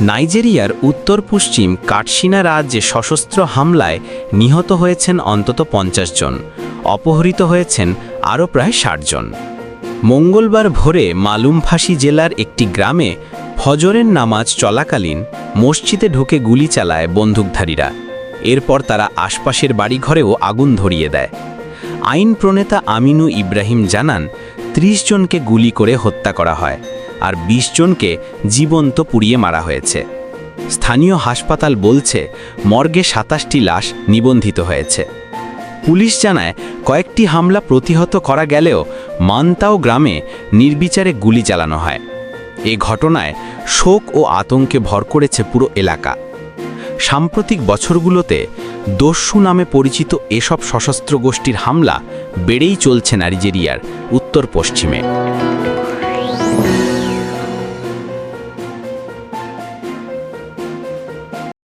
নাইজেরিয়ার উত্তর পশ্চিম কাটসিনা রাজ্যে সশস্ত্র হামলায় নিহত হয়েছেন অন্তত পঞ্চাশ জন, অপহৃত হয়েছেন আরও প্রায় ষাট জন। মঙ্গলবার ভোরে মালুমফাসি জেলার একটি গ্রামে ফজরের নামাজ চলাকালীন মসজিদে ঢুকে গুলি চালায় বন্দুকধারীরা। এরপর তারা আশপাশের বাড়িঘরেও আগুন ধরিয়ে দেয়। আইন প্রণেতা আমিনু ইব্রাহিম জানান ৩০ জনকে গুলি করে হত্যা করা হয়। আর ২০ জনকে জীবন্ত পুড়িয়ে মারা হয়েছে। স্থানীয় হাসপাতাল বলছে, মর্গে সাতাশটি লাশ নিবন্ধিত হয়েছে। পুলিশ জানায়, কয়েকটি হামলা প্রতিহত করা গেলেও মানতাও গ্রামে নির্বিচারে গুলি চালানো হয়। এ ঘটনায় শোক ও আতঙ্কে ভর করেছে পুরো এলাকা। সাম্প্রতিক বছরগুলোতে দস্যু নামে পরিচিত এসব সশস্ত্র গোষ্ঠীর হামলা বেড়েই চলছে নাইজেরিয়ার উত্তর পশ্চিমে